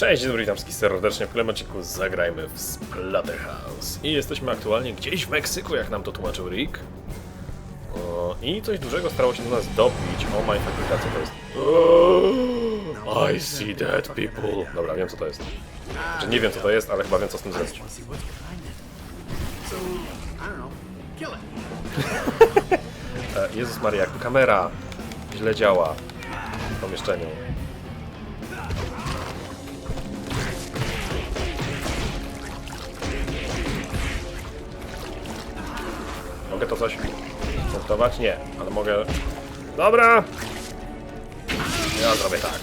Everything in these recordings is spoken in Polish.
Cześć, dobry, witam wszystkich serdecznie w Klemeciku. Zagrajmy w Splatterhouse. I jesteśmy aktualnie gdzieś w Meksyku, jak nam to tłumaczył Rick. O, I coś dużego starało się do nas dobić. O my faktyka, co to jest? Oh, I see dead people. Dobra, wiem co to jest. Znaczy, nie wiem co to jest, ale chyba wiem co z tym zrobić. E, Jezus Maria, kamera źle działa w pomieszczeniu. Mogę to coś punktować? Nie, ale mogę... Dobra! Ja zrobię tak.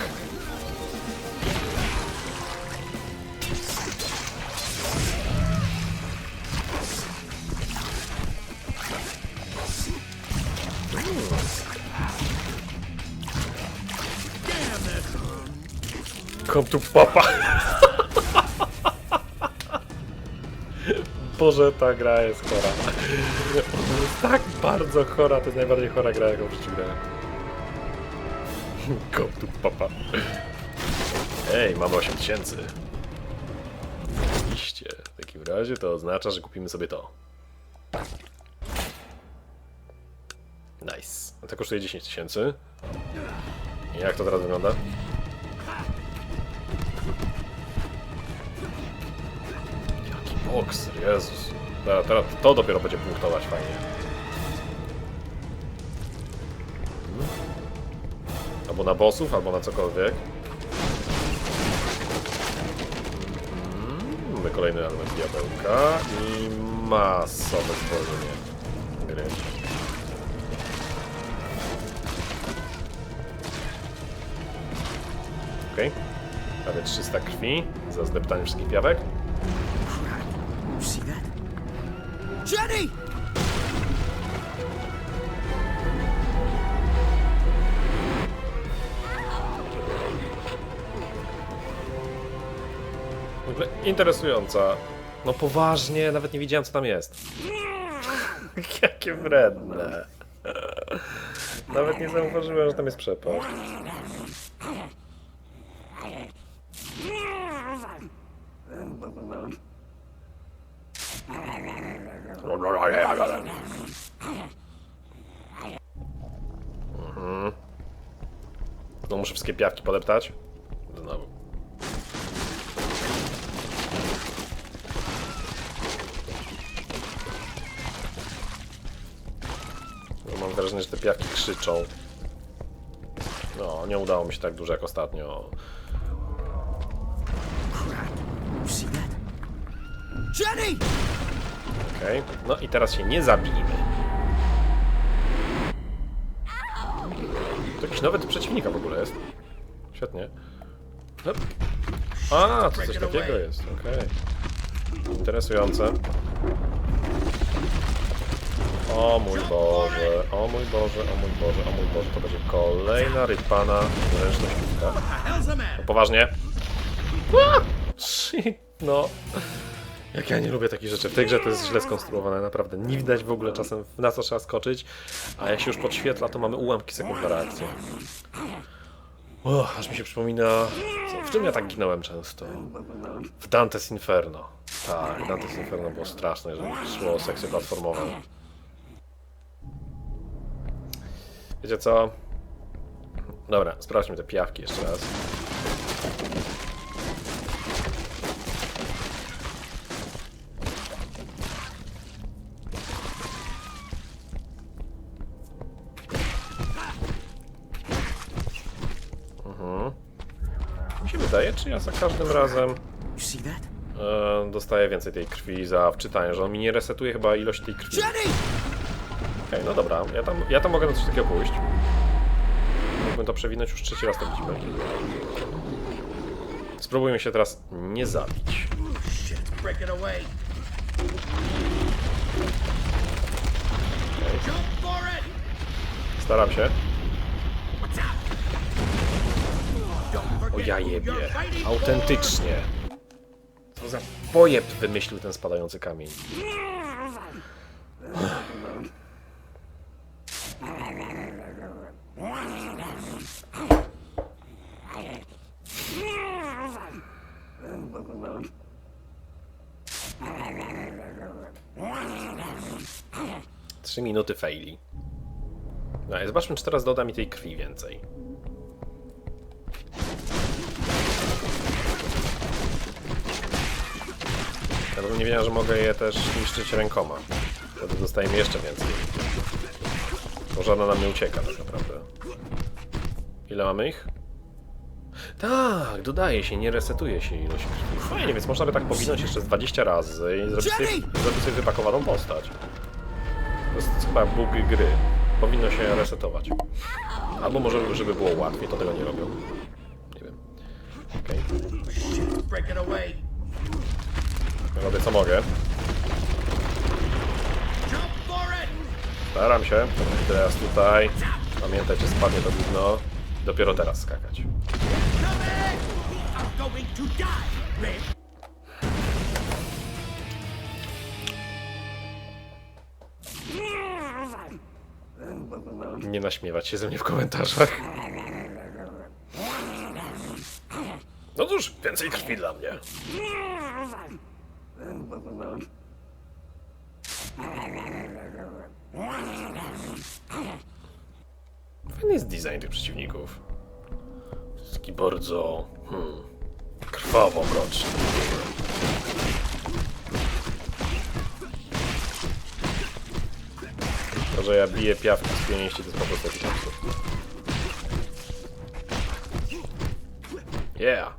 Come to papa. Boże, ta gra jest chora. Tak bardzo chora, to jest najbardziej chora gra, jaką w życiu grałem. To papa. Ej, mamy 8000. Oczywiście. W takim razie to oznacza, że kupimy sobie to. Nice. A to kosztuje 10 tysięcy. Jak to teraz wygląda? Jaki boks, Jezus. Teraz, teraz to dopiero będzie punktować fajnie. Albo na bossów, albo na cokolwiek. Mhm. Mamy kolejny element diabełka i masowe stworzenie gry. Okej. Prawie 300 krwi za zdeptanie wszystkich piawek. Interesująca. No poważnie, nawet nie wiedziałem co tam jest. Jakie wredne. Nawet nie zauważyłem, że tam jest przepaść. Mhm. No muszę wszystkie piawki podeptać. Znowu. No, Mam wrażenie, że te piawki krzyczą. No, nie udało mi się tak dużo jak ostatnio. Okej. No i teraz się nie zabijmy. To jakiś nowy przeciwnika w ogóle jest. Świetnie. Hop. A, to coś takiego jest, okej. Interesujące. O mój Boże, o mój Boże, o mój Boże, o mój Boże, to będzie kolejna rypana zręcznościówka. The hell's a man? Poważnie? A! Shit, no. Jak ja nie lubię takich rzeczy. W tej grze to jest źle skonstruowane, naprawdę. Nie widać w ogóle czasem na co trzeba skoczyć, a jak się już podświetla, to mamy ułamki sekund na aż mi się przypomina... W czym ja tak ginąłem często? W Dante's Inferno. Tak, Dante's Inferno było straszne, jeżeli szło o sekcję platformową. Wiecie co? Dobra, sprawdźmy te piawki jeszcze raz. Mi się wydaje, czy ja za każdym razem You see that? e, dostaję więcej tej krwi za wczytanie, że on mi nie resetuje chyba ilość tej krwi. Jenny! no dobra, ja tam, ja tam mogę na coś takiego pójść. Mógłbym to przewinąć, już trzeci raz to widzimy. Spróbujmy się teraz nie zabić. It! Staram się. O ja jebie. Autentycznie. Co za pojeb wymyślił ten spadający kamień. Trzy minuty faili. No i zobaczmy, czy teraz doda mi tej krwi więcej. Ja bym nie wiedział, że mogę je też niszczyć rękoma. Wtedy dostajemy jeszcze więcej. Bo żadna nam nie ucieka tak naprawdę. Ile mamy ich? Tak, dodaje się, nie resetuje się ilość krwi. Fajnie, więc można by tak powinąć jeszcze z 20 razy i zrobić sobie, zrobić sobie wypakowaną postać. To jest chyba bug gry. Powinno się resetować. Albo może, żeby było łatwiej, to tego nie robią. Nie wiem. Okej. Away. Robię co mogę. Staram się. Teraz tutaj. Pamiętaj, czy spadnie to gówno. Dopiero teraz skakać. Nie naśmiewać się ze mnie w komentarzach. No cóż, więcej krwi dla mnie. Fajny jest design tych przeciwników. Taki bardzo... Hmm, krwawo mroczny. Że ja biję piawki z pienięści, to jest po prostu jakiś absurd. Yeah!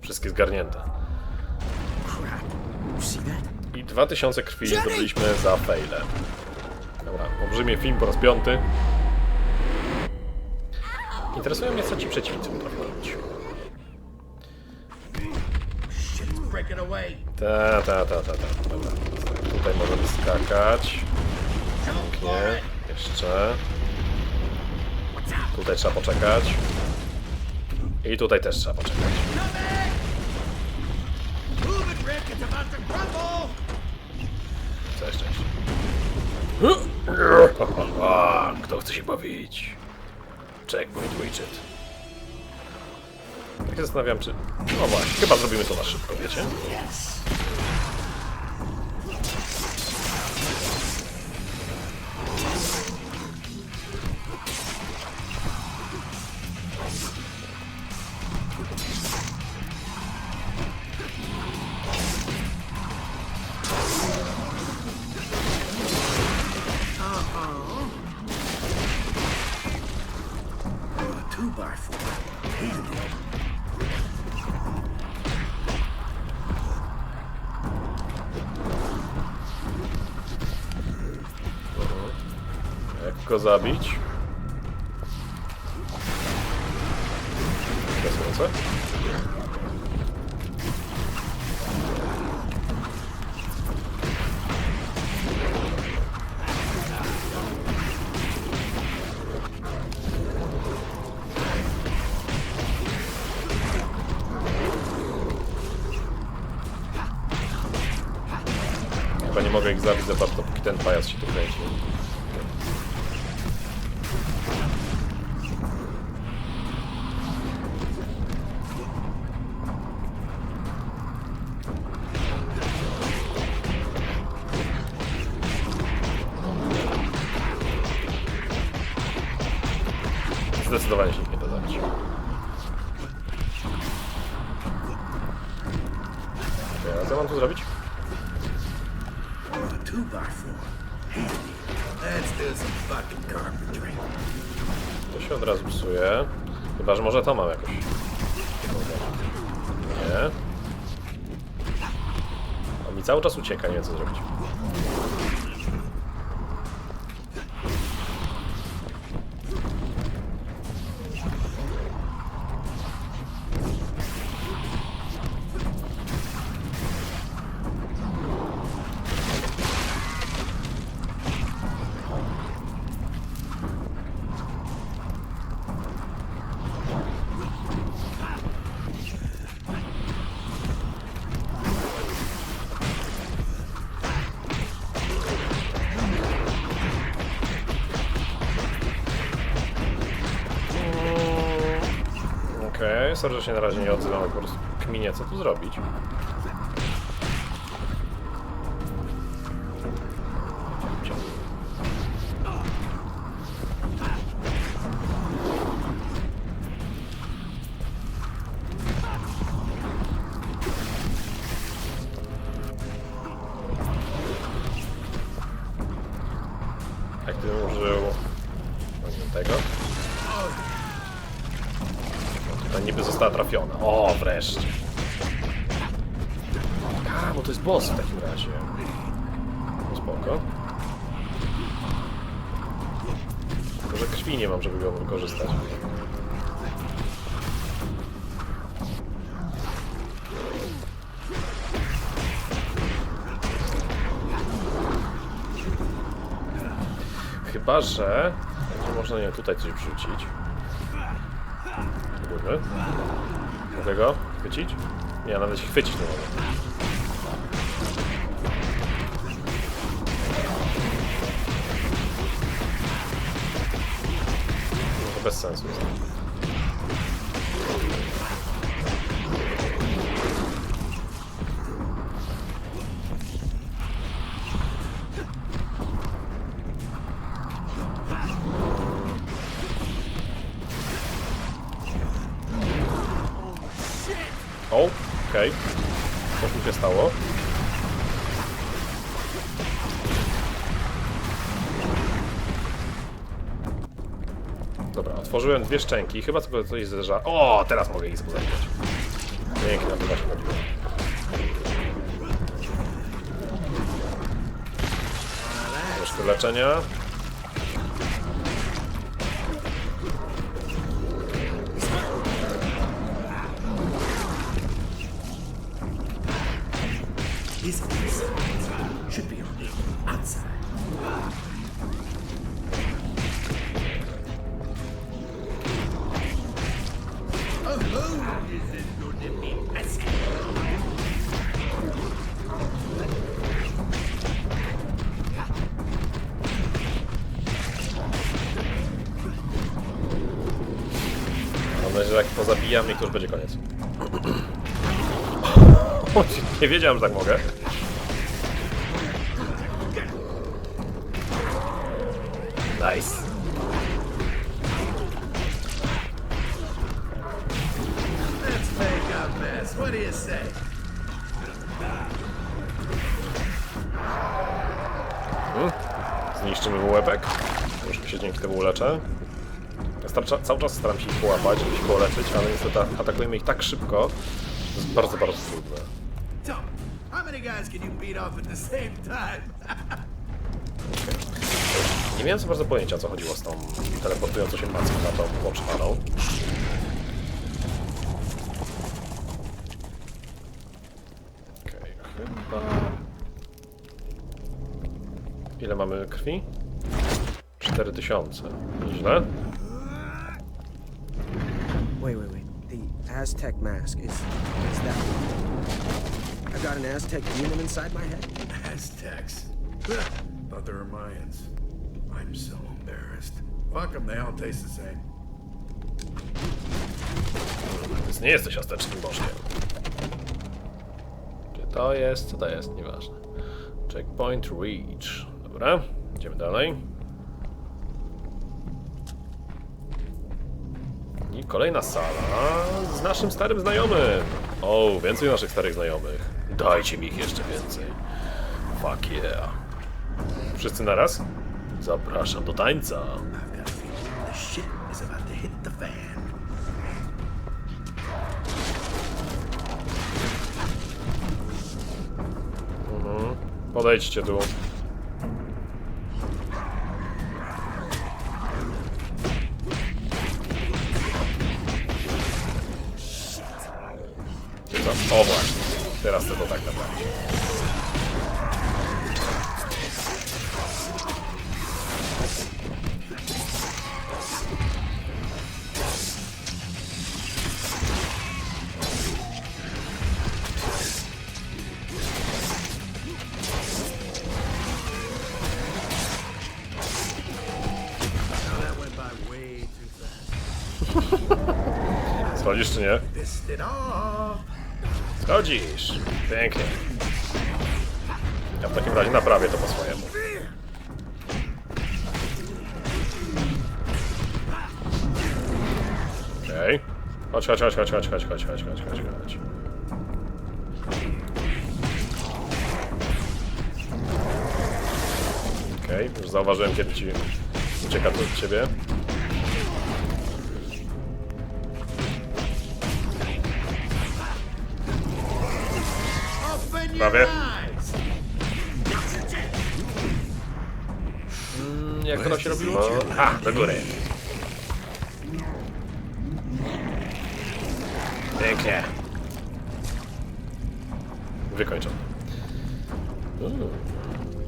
Wszystkie zgarnięte. I 2000 krwi zdobyliśmy za faile. Dobra, olbrzymie film po raz piąty. Interesują mnie, co ci przeciwnicy potrafią robić. Ta, ta, ta, ta, ta. Dobra. Tutaj możemy skakać. Nie, jeszcze. Tutaj trzeba poczekać. I tutaj też trzeba poczekać. Co jeszcze? Kto chce się bawić? Checkpoint widget. Tak się zastanawiam, czy... No właśnie, chyba zrobimy to na szybko, wiecie? Go zabić? Interesujące. Zdecydowanie się nie da zabić. A co mam tu zrobić? To się od razu psuje. Chyba, że może to mam jakoś. Nie. On mi cały czas ucieka, nie wiem co zrobić. Sorry, że się na razie nie odzywam, po prostu kminie, co tu zrobić. Spoko. Tylko, krwi nie mam, żeby go wykorzystać. Chyba, że będzie można, nie tutaj coś wrzucić. Góry. Mogę go chwycić? Nie, nawet chwycić nie mogę. To bez sensu jest. O, okej. Co tu się stało? Otworzyłem dwie szczęki. Chyba sobie coś zderza. O, teraz mogę ich zbudować. Pięknie, to właśnie chodziło. Troszkę leczenia. Że jak pozabijam ich, to już będzie koniec. Nie wiedziałem, że tak mogę. Nice. Let's say? Zniszczymy łebek. Już się dzięki temu uleczę. Cały czas staram się ich połapać, żeby się poleczyć, ale niestety atakujemy ich tak szybko, że to jest bardzo, bardzo trudne. Nie miałem za bardzo pojęcia, co chodziło z tą teleportującą się macką na tą poczwaną. Okej, chyba... Ile mamy krwi? 4000. Nieźle. Wait, wait, wait. The Aztec mask is is that? I've got an Aztec demon inside my head. Aztecs. Thought they were Mayans. I'm so embarrassed. Fuck them, they all taste the same. Więc nie jesteś aztecznym bożkiem. Czy to jest? Co to jest? Nieważne. Checkpoint reach. Dobra, idziemy dalej. Kolejna sala z naszym starym znajomym. O, więcej naszych starych znajomych. Dajcie mi ich jeszcze więcej. Fuck yeah. Wszyscy naraz? Zapraszam do tańca. I've got a Chodź, chodź, chodź, chodź, chodź, chodź, chodź, chodź, chodź, chodź, chodź. Okej, już zauważyłem, kiedy ci ucieka to od ciebie. Prawie. Mm, Jak to się robiło? A, do góry. Pięknie. Wykończony. Mm,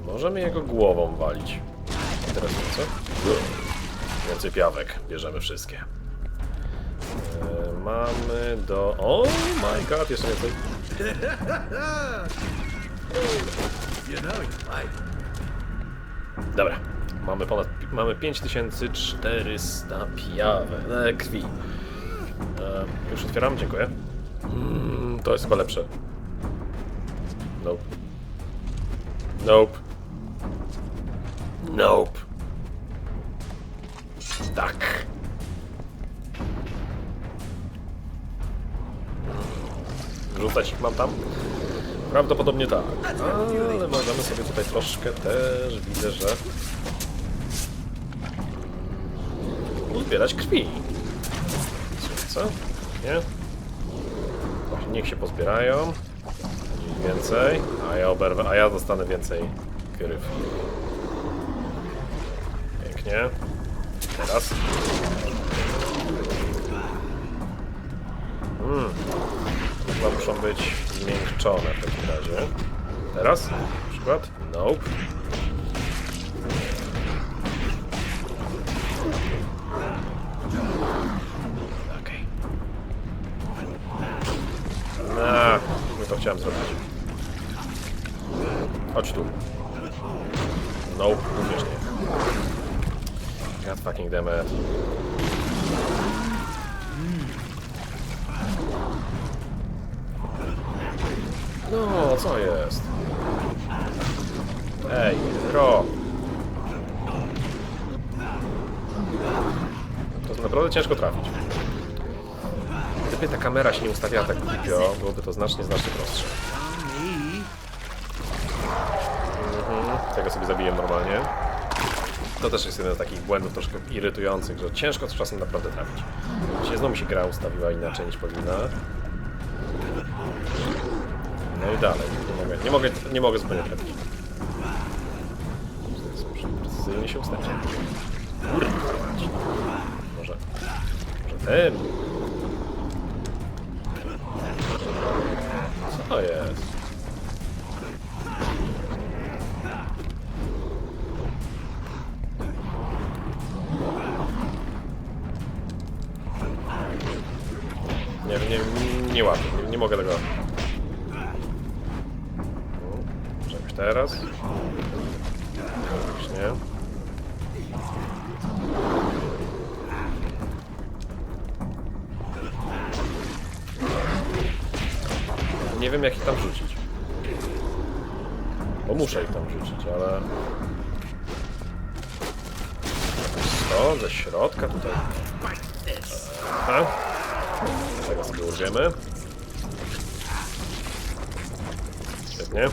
możemy jego głową walić. Interesujące. Więcej piawek. Bierzemy wszystkie. E, mamy do... O my god, jeszcze więcej. Dobra. Mamy ponad... Mamy 5400 piawek. Krwi. E, już otwieram, dziękuję. Mm, to jest chyba lepsze. Nope. Nope. Nope. Tak. Rzucać ich mam tam? Prawdopodobnie tak. Ale możemy sobie tutaj troszkę też, widzę, że... Uzbierać krwi. Co? Nie? Niech się pozbierają. Więcej. A ja oberwę, a ja dostanę więcej krwi. Pięknie. Teraz. Mm. Chyba muszą być zmiękczone w takim razie. Teraz? Na przykład? Nope. Chciałem zrobić. Chodź tu. Nope, również nie. God fucking damn it. No, co jest? Ej, Ro. To naprawdę ciężko trafić. Gdyby ta kamera się nie ustawiała tak głupio, byłoby to znacznie, znacznie prostsze. Mhm, tego sobie zabiję normalnie. To też jest jeden z takich błędów troszkę irytujących, że ciężko z czasem naprawdę trafić. Dzisiaj znowu się gra ustawiła inaczej niż powinna. No i dalej, nie mogę, nie mogę, nie mogę zupełnie trafić. Precyzyjnie się ustawić. Mać. Może, może tym. Co jest? Nie, nie, nie łapię, nie, nie mogę tego. Jakoś teraz? Jakoś nie. Nie wiem jak ich tam rzucić. Bo muszę ich tam rzucić, ale... Co? Ze środka tutaj? Aha. Tego sobie urwiemy. Świetnie.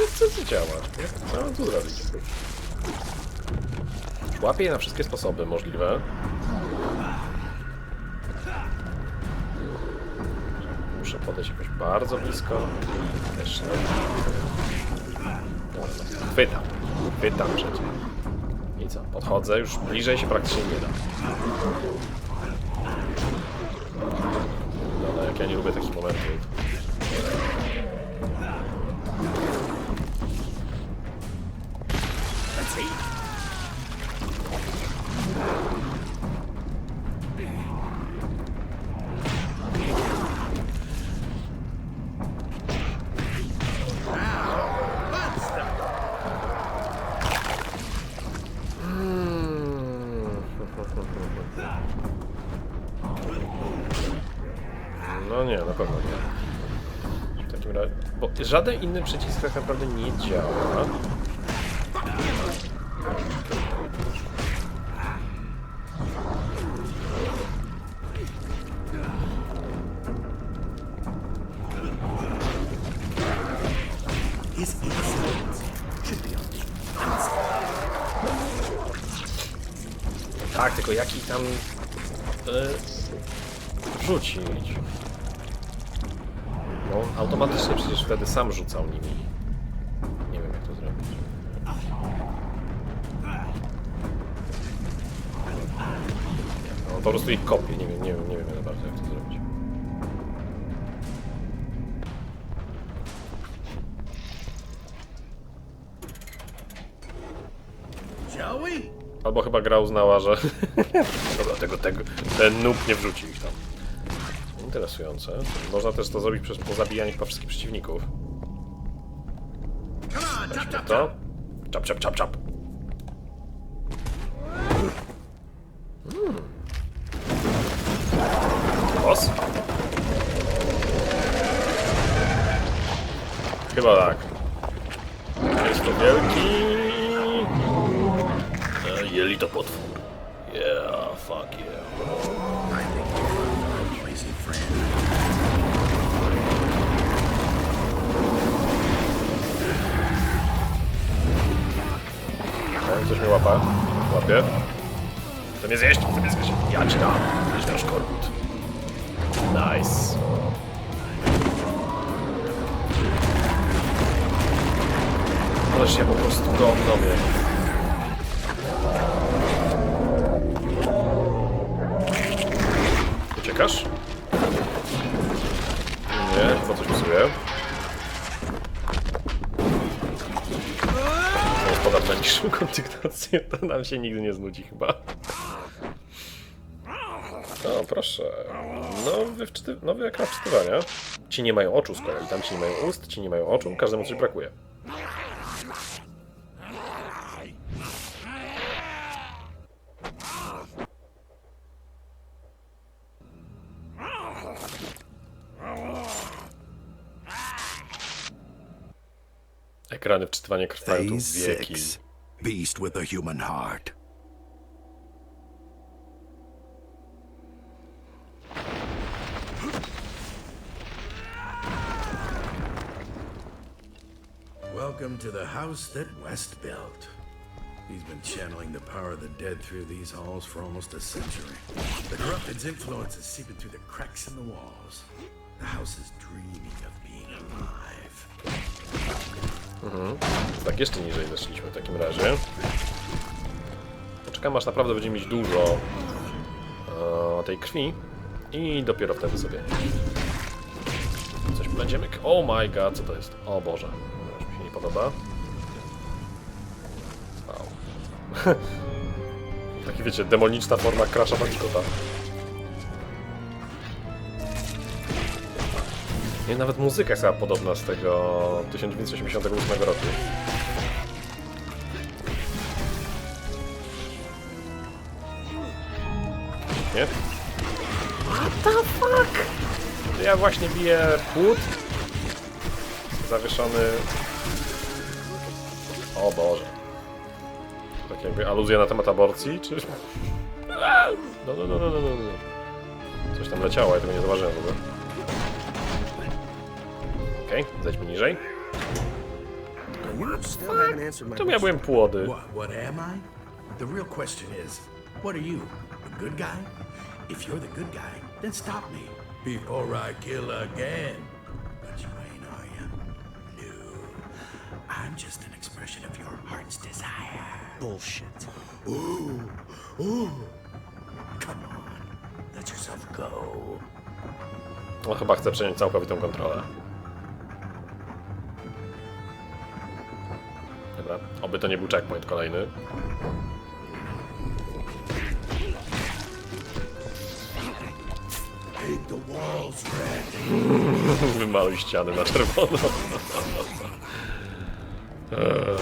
Nie chce działać? Nie? Co mam tu zrobić? Łapię je na wszystkie sposoby możliwe. Muszę podejść jakoś bardzo blisko. Też nie. Chwytam. Chwytam przecież. I co? Podchodzę, już bliżej się praktycznie nie da. No, no jak ja nie lubię takich momentów. No nie, na pewno nie. W takim razie. Bo żaden inny przycisk tak naprawdę nie działa. Tak, tylko jak ich tam e, rzucić? Automatycznie przecież wtedy sam rzucał nimi. Nie wiem jak to zrobić. No, po prostu ich kopię, nie wiem, nie wiem, nie wiem naprawdę jak to zrobić. Albo chyba gra uznała, że... Dobra, tego, tego, ten noob nie wrzucił ich tam. Interesujące. Można też to zrobić przez pozabijanie chyba wszystkich przeciwników. Chop, to. Czap, czap, czap, czap. Hmm. Boss? Chyba tak. Jest to wielki... E, Jelito potwór. Mnie łapa. Łapie. Chcę mnie zjeść, chcę mnie zjeść. Ja cię dam. Idź nasz korbut. Nice. Ale się po prostu go mnie. Uciekasz? Nie, chyba coś psuje. Na niższą kontygnację, to nam się nigdy nie znudzi chyba. O, proszę. Nowy, wczyty... Nowy ekran wczytywania. Ci nie mają oczu z kolei, tam ci nie mają ust, ci nie mają oczu, każdemu coś brakuje. Ekrany wczytywania trwają Phase wieki. six. Beast with a human heart. Welcome to the house that West built. He's been channeling the power of the dead through these halls for almost a century. The corrupted's influence is seeping through the cracks in the walls. The house is dreaming of being alive. Tak, jeszcze niżej zeszliśmy w takim razie. Poczekam aż naprawdę będziemy mieć dużo e, tej krwi i dopiero wtedy sobie coś będziemy... Oh my god, co to jest? O Boże, już mi się nie podoba. Au. Taki wiecie, demoniczna forma Crasha Bandicota. Nie, nawet muzyka jest chyba podobna z tego 1988 roku. Nie? What the fuck? Ja właśnie biję płód. Zawieszony... O Boże. Tak jakby aluzja na temat aborcji, czy... No, no, no, no, no, no. no. Coś tam leciało, ja tego nie zauważyłem w ogóle. Okej, zejdźmy niżej. Tu ja byłem płody. What, am I? The real question is, what are you? A good guy? If you're the good guy, then stop me before I kill again. But you ain't, are you? No. I'm just an experiment. heart's desire. Bullshit. Come on, let yourself go. No chyba chcę przejąć całkowitą kontrolę. Dobra, oby to nie był checkpoint kolejny. Wymaluj ściany na czerwono. Eee.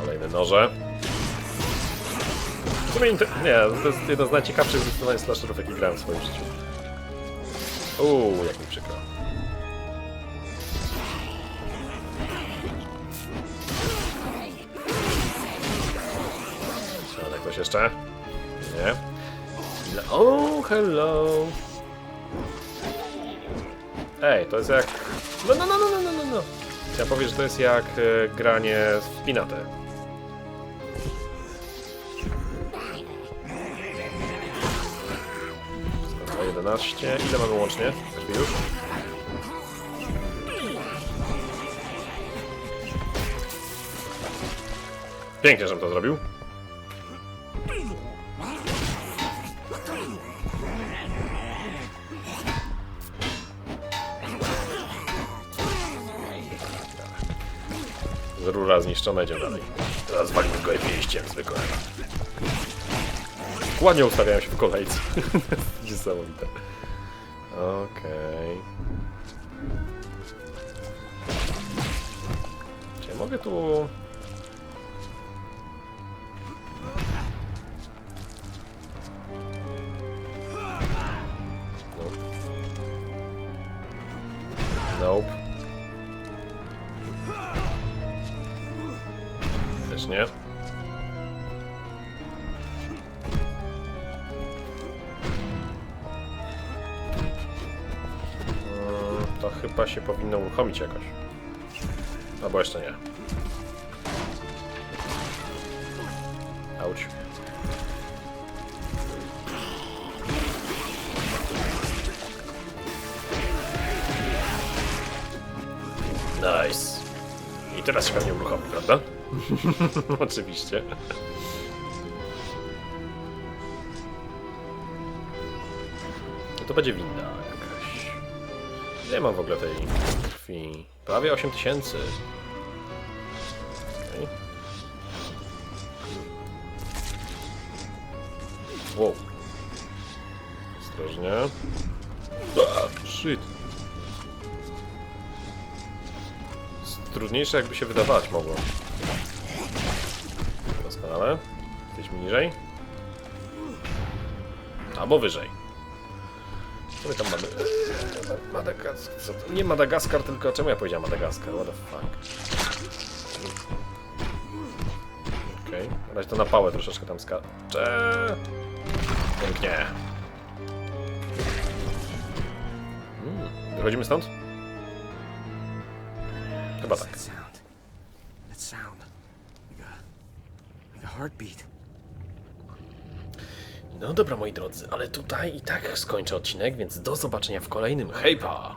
Kolejne noże. W sumie nie, to jest jeden z najciekawszych zdecydowanie slasherów, jaki grałem w swoim życiu. Uuu, jak mi przykro. Ale ktoś jeszcze? Nie. Oh, hello. Ej, to jest jak... No, no, no, no, no, no, no. Chciałem powiedzieć, że to jest jak e, granie w Pinatę. 11. Ile mamy łącznie? Już? Pięknie, żebym to zrobił. Rura zniszczona, idziemy dalej. Teraz walimy go pięściem zwykłe. Ładnie ustawiają się w kolejce. Niesamowite. Okej. Czy ja mogę tu... Nope. Też nie. Chyba się powinno uruchomić jakoś. Albo jeszcze nie. Auć. Nice. I teraz się pewnie uruchomi, prawda? Oczywiście. To będzie winda mam w ogóle tej krwi? Prawie 8000. Okay. Wow. Ostrożnie. Ah, shit. Trudniejsze jakby się wydawać mogło. Doskonale. Jesteśmy niżej. Albo wyżej. Co my tam mamy? Madagaskar. Co? Nie Madagaskar, tylko czemu ja powiedziałem Madagaskar? What the fuck? Okej. Okay. Na razie to na pałę troszeczkę tam skacze. Pięknie. Mm. Wychodzimy stąd? Chyba tak. That sound. That sound. Like a, like a heartbeat. No dobra moi drodzy, ale tutaj i tak skończę odcinek, więc do zobaczenia w kolejnym. Hejpa!